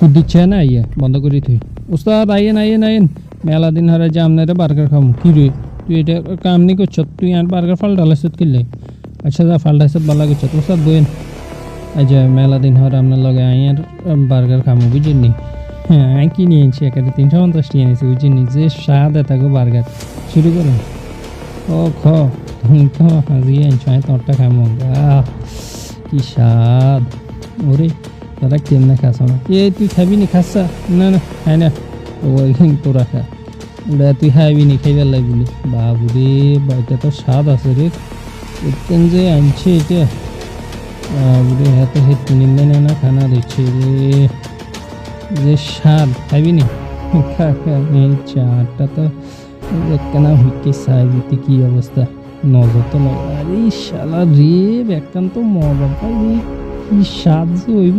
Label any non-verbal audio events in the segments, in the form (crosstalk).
খুদ দিচ্ছে না আইয়ে বন্ধ করি তুই উস্তাদ, আইয়েন আইয়েন আইয়েন। মেলা দিন হারে যে আপনারা বার্গার খামু। কি রে, তুই এটা কাম নি করছ? তুই আর বার্গার ফাল্টালাইছ কিনলে? আচ্ছা যা ফাল্টাইছ ভালো করছ। উস্তাদ বইন যে মেলা দিন হরে আপনার লগে আইয়ার বার্গার খামু বুঝিনি হ্যাঁ আমি কিনে এনেছি একেবারে তিনশো পঞ্চাশ টি এনেছি বুঝিনি যে স্বাদ এত বার্গার। শুরু করুন ও, খ। তুমি তো হাজিয়ে আনছো আমি তোরটা খামো। আহ, কি স্বাদ। ওরে। তোরা কেমনে খাস না? এ, তুই খাবি নি খাসা না না খাই না। ওই তোরা খা। ওরা তুই খাইবি নি, খাইবার লাগবি বাবু রে এটা তো স্বাদ আছে রে। এতেন যে আনছে এটা। বাবু রে হাতে হেত নিন্দে না না, খানা দিচ্ছে রে। যে স্বাদ খাইবি নি? (laughs) খা খা, এই চাটা তো একখানা হুইকে সাইবিতে কি অবস্থা? নজর তো লাগে আরে শালা রে একখান তো মজা পাই কি স্বাদ যে হইব।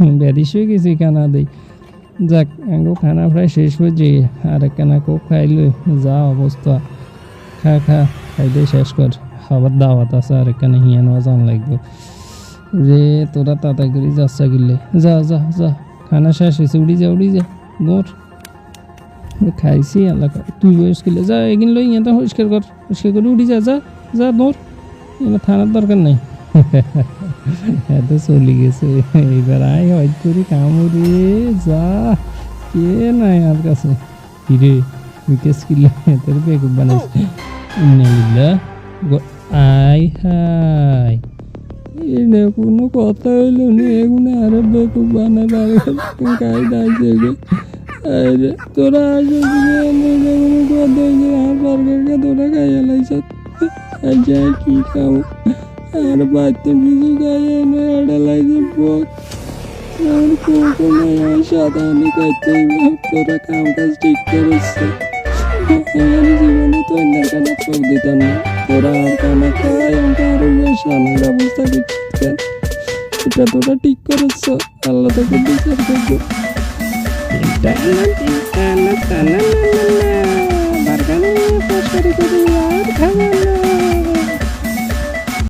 ব্যারিস হয়ে গেছি খানা দেই। যাক, আঙ্গো খানা প্রায় শেষ হয়েছে, আর একখানা কোক খাইলে, যা অবস্থা। খা খা খাইতে শেষ কর। খাবার দাওয়াত আছে, আর একখানে হিয়া নেওয়া জান লাগবে। রে, তোরা তাড়াতাড়ি যাচ্ছা গিলে। যা যা যা, খানা শেষ হয়েছে, উড়ি যা উড়ি যা। গোর। খাইছি এলাকা তুই বয়স গেলে, যা, এগিন লই এটা পরিষ্কার কর, পরিষ্কার করে উড়ি যা যা যা দৌড় থানার দরকার নাই। এত চলে গেছে। এইবার আয় হয়তো করি কামড়ে, যা, কে নাই আর কাছে? কিরে উইকেস কিলে তোর বেকুব বানাইছে ইন্নালিল্লাহ গো- আয় হাই এটা কোনো কথা হইল নি এগুলো আরও বেকুব বানাবে কাই দাইছে গে আরে, তোরা আসে কোনো কথা হইছে আর বার্গারকে তোরা খাইয়া লাইছ। যে কি খাও আর বাড়িতে কিছু খাইয়ে না এটা লাইছে বক আর কোকো নাই আর সাদানি খাইতে তোরা কাম কাজ ঠিক করেছে আমার জীবনে তো অন্যের কানে চোখ দিত না। তোরা আর কানে খাই আমাকে আরও বেশ আমার ব্যবস্থা করছে এটা তোরা ঠিক করেছ আল্লাহ তোকে বিচার করবে।